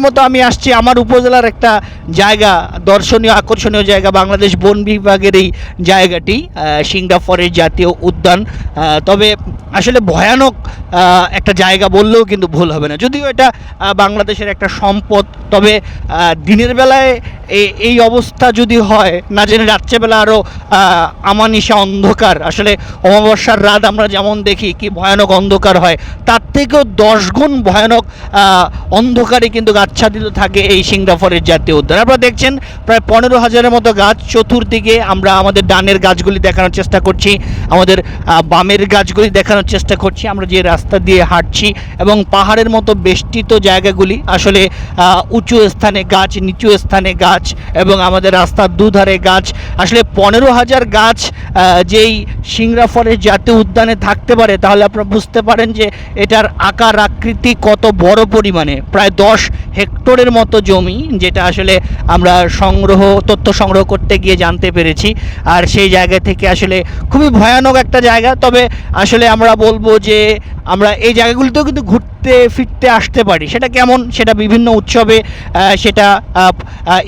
মতো আমি আসছি আমার উপজেলার একটা জায়গা, দর্শনীয়, আকর্ষণীয় জায়গা, বাংলাদেশ বন বিভাগের এই জায়গাটি সিংড়া ফরেস্ট জাতীয় উদ্যান। তবে আসলে ভয়ানক একটা জায়গা বললেও কিন্তু ভুল হবে না। যদিও এটা বাংলাদেশের একটা সম্পদ, তবে দিনের বেলায় এই- এই অবস্থা যদি হয়, না জেনে রাত্রেবেলা আরও আমানিশা অন্ধকার। আসলে অমাবস্যার রাত আমরা যেমন দেখি, কি ভয়ানক অন্ধকার হয়, তার থেকেও দশ গুণ ভয়ানক অন্ধকারে কিন্তু আচ্ছাদিত থাকে এই সিংড়াফরের জাতীয় উদ্যান। আপনারা দেখছেন, প্রায় পনেরো হাজারের মতো গাছ চতুর্দিকে আমরা আমাদের ডানের গাছগুলি দেখানোর চেষ্টা করছি, আমাদের বামের গাছগুলি দেখানোর চেষ্টা করছি, আমরা যে রাস্তা দিয়ে হাঁটছি এবং পাহাড়ের মতো বেষ্টিত জায়গাগুলি, আসলে উঁচু স্থানে গাছ, নিচু স্থানে গাছ এবং আমাদের রাস্তার দুধারে গাছ। আসলে পনেরো হাজার গাছ যেই সিংড়া ফরেস্ট জাতীয় উদ্যানে থাকতে পারে, তাহলে আপনারা বুঝতে পারেন যে এটার আকার আকৃতি কত বড় পরিমাণে। প্রায় দশ হেক্টরের মতো জমি, যেটা আসলে আমরা সংগ্রহ, তথ্য সংগ্রহ করতে গিয়ে জানতে পেরেছি। আর সেই জায়গা থেকে আসলে খুবই ভয়ানক একটা জায়গা। তবে আসলে আমরা বলব যে আমরা এই জায়গাগুলিতেও কিন্তু ঘুরতে, ফিরতে আসতে পারি। সেটা কেমন? সেটা বিভিন্ন উৎসবে সেটা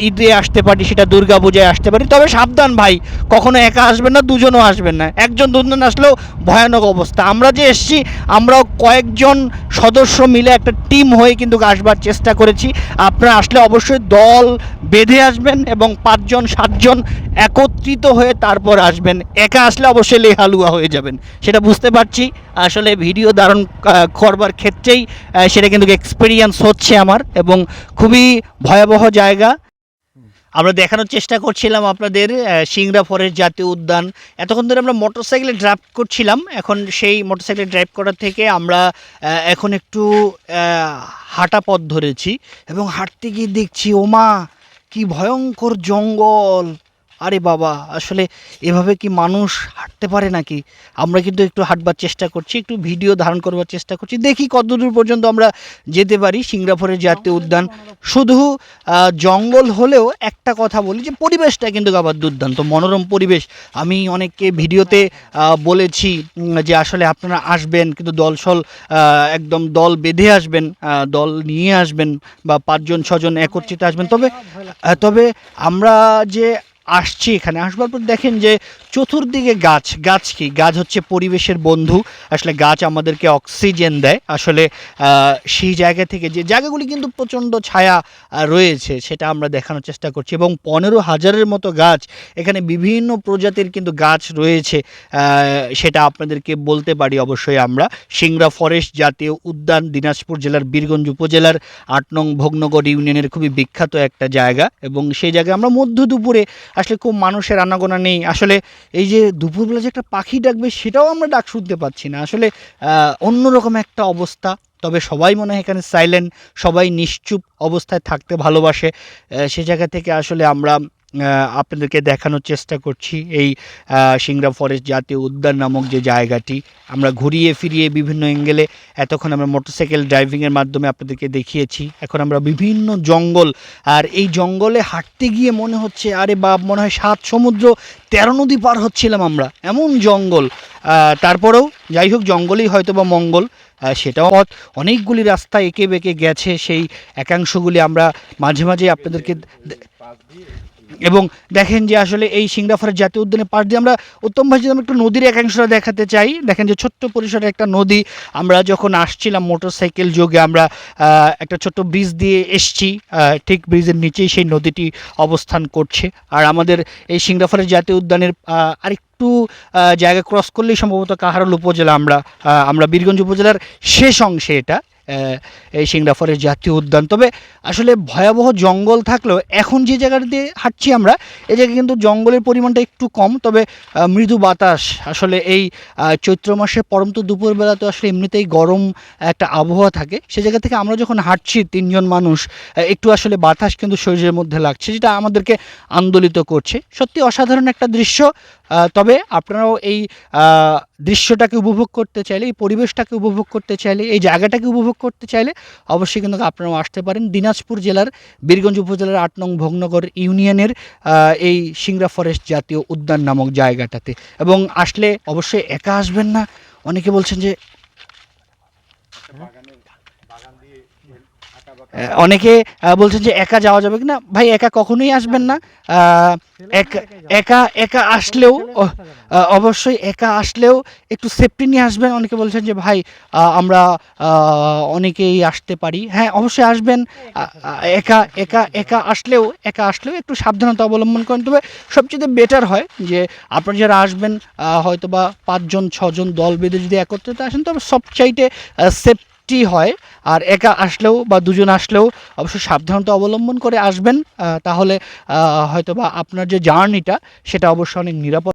ঈদে আসতে পারি, সেটা দুর্গা পূজায় আসতে পারি। তবে সাবধান ভাই, কখনো একা আসবেন না, দুজনও আসবেন না। একজন দুজন আসলেও ভয়ানক অবস্থা। আমরা যে এসছি, আমরাও কয়েকজন সদস্য মিলে একটা টিম হয়ে কিন্তু আসবার চেষ্টা করেছি। আপনারা আসলে অবশ্যই দল বেঁধে আসবেন এবং পাঁচজন, সাতজন একত্রিত হয়ে তারপর আসবেন। একা আসলে অবশ্যই লেহালুয়া হয়ে যাবেন। সেটা বুঝতে পারছি। আসলে ভিডিও ধারণ করবার ক্ষেত্রেই সেটা কিন্তু এক্সপিরিয়েন্স হচ্ছে আমার এবং খুবই ভয়াবহ জায়গা। আমরা দেখানোর চেষ্টা করছিলাম আপনাদের সিংড়া ফরেস্ট জাতীয় উদ্যান। এতক্ষণ ধরে আমরা মোটরসাইকেলে ড্রাইভ করছিলাম। এখন সেই মোটরসাইকেলে ড্রাইভ করার থেকে আমরা এখন একটু হাঁটা পথ ধরেছি এবং হাঁটতে গিয়ে দেখছি, ওমা, কি ভয়ঙ্কর জঙ্গল! আরে বাবা আসলে এভাবে কি মানুষ হাঁটতে পারে নাকি? আমরা কিন্তু একটু হাঁটবার চেষ্টা করছি একটু ভিডিও ধারণ করবার চেষ্টা করছি। দেখি কতদূর পর্যন্ত আমরা যেতে পারি সিংড়াফরের জাতীয় উদ্যান। শুধু জঙ্গল হলেও একটা কথা বলি যে পরিবেশটা কিন্তু আবার দুর্দান্ত মনোরম পরিবেশ। আমি অনেককে ভিডিওতে বলেছি যে আসলে আপনারা আসবেন কিন্তু দলসল একদম দল বেঁধে আসবেন দল নিয়ে আসবেন বা পাঁচজন ছজন একত্রিত আসবেন। তবে তবে আমরা যে আসছি এখানে। আসবার পর দেখেন যে চতুর্দিকে গাছ গাছ কি? গাছ হচ্ছে পরিবেশের বন্ধু। আসলে গাছ আমাদেরকে অক্সিজেন দেয়। আসলে সেই জায়গা থেকে যে জায়গাগুলি কিন্তু প্রচণ্ড ছায়া রয়েছে, সেটা আমরা দেখানোর চেষ্টা করছি। এবং পনেরো হাজারের মতো গাছ, এখানে বিভিন্ন প্রজাতির কিন্তু গাছ রয়েছে সেটা আপনাদেরকে বলতে পারি অবশ্যই আমরা। সিংড়া ফরেস্ট জাতীয় উদ্যান, দিনাজপুর জেলার বীরগঞ্জ উপজেলার আট নং ভোগনগর ইউনিয়নের খুবই বিখ্যাত একটা জায়গা। এবং সেই জায়গায় আমরা মধ্য দুপুরে, আসলে খুব মানুষের আনাগোনা নেই। আসলে এই যে দুপুরবেলা যে একটা পাখি ডাকবে সেটাও আমরা ডাক শুনতে পাচ্ছি না। আসলে অন্যরকম একটা অবস্থা। তবে সবাই মনে হয় এখানে সাইলেন্ট সবাই নিশ্চুপ অবস্থায় থাকতে ভালোবাসে। সে জায়গা থেকে আসলে আমরা আপনাদেরকে দেখানোর চেষ্টা করছি এই সিংড়া ফরেস্ট জাতীয় উদ্যান নামক যে জায়গাটি। আমরা ঘুরিয়ে ফিরিয়ে বিভিন্ন অ্যাঙ্গেলে এতক্ষণ আমরা মোটরসাইকেল ড্রাইভিংয়ের মাধ্যমে আপনাদেরকে দেখিয়েছি। এখন আমরা বিভিন্ন জঙ্গল, আর এই জঙ্গলে হাঁটতে গিয়ে মনে হচ্ছে, আরে বা মনে হয় সাত সমুদ্র, তেরো নদী পার হচ্ছিলাম আমরা। এমন জঙ্গল। তারপরেও যাই হোক, জঙ্গলেই হয়তো বা মঙ্গল সেটাও অনেকগুলি রাস্তা এঁকে বেঁকে গেছে। সেই একাংশগুলি আমরা মাঝে মাঝে আপনাদেরকে এবং দেখেন যে আসলে এই সিংড়াফারের জাতীয় উদ্যানের পাশ দিয়ে আমরা উত্তম যদি একটু নদীর একাংশটা দেখাতে চাই দেখেন যে ছোট্ট পরিসরে একটা নদী আমরা যখন আসছিলাম মোটরসাইকেল যোগে আমরা একটা ছোট্ট ব্রিজ দিয়ে এসছি ঠিক ব্রিজের নিচেই সেই নদীটি অবস্থান করছে। আর আমাদের এই সিংড়াফারের জাতীয় উদ্যানের আহ, আরেকটু জায়গা ক্রস করলেই সম্ভবত কাহারল উপজেলা আমরা আমরা বীরগঞ্জ উপজেলার শেষ অংশে এটা। এই সিংড়াফরের জাতীয় উদ্যান। তবে আসলে ভয়াবহ জঙ্গল থাকলেও এখন যে জায়গাটা দিয়ে হাঁটছি আমরা এই জায়গায় কিন্তু জঙ্গলের পরিমাণটা একটু কম। তবে মৃদু বাতাস আসলে এই চৈত্র মাসে পরন্ত দুপুরবেলা তো আসলে এমনিতেই গরম একটা আবহাওয়া থাকে। সে জায়গা থেকে আমরা যখন হাঁটছি তিনজন মানুষ একটু আসলে বাতাস কিন্তু শরীরের মধ্যে লাগছে, যেটা আমাদেরকে আন্দোলিত করছে। সত্যি অসাধারণ একটা দৃশ্য। তবে আপনারাও এই দৃশ্যটাকে উপভোগ করতে চাইলে, এই পরিবেশটাকে উপভোগ করতে চাইলে, এই জায়গাটাকে উপভোগ করতে চাইলে অবশ্যই কিন্তু আপনারাও আসতে পারেন দিনাজপুর জেলার, বীরগঞ্জ উপজেলার আট নং ভগ্নগর ইউনিয়নের এই সিংরা ফরেস্ট জাতীয় উদ্যান নামক জায়গাটাতে। এবং আসলে অবশ্যই একা আসবেন না। অনেকে বলছেন যে অনেকে বলছেন যে একা যাওয়া যাবে কিনা। ভাই, একা কখনোই আসবেন না। একা একা আসলেও অবশ্যই একা আসলেও একটু সেফটি নিয়ে আসবেন। অনেকে বলছেন যে, ভাই আমরা অনেকেই আসতে পারি। হ্যাঁ অবশ্যই আসবেন। একা একা একা আসলেও একা আসলেও একটু সাবধানতা অবলম্বন করেন। তবে সবচেয়ে বেটার হয় যে, আপনারা যারা আসবেন হয়তো বা পাঁচজন, ছজন দল বেঁধে যদি একত্রিত আসেন, তবে সবচাইতে সেফটি হয়, আর একা আসলেও বা দুজন আসলেও অবশ্যই সাবধানতা অবলম্বন করে আসবেন। তাহলে হয়তো বা আপনার যে জার্নিটা, সেটা অবশ্যই অনেক নিরাপদ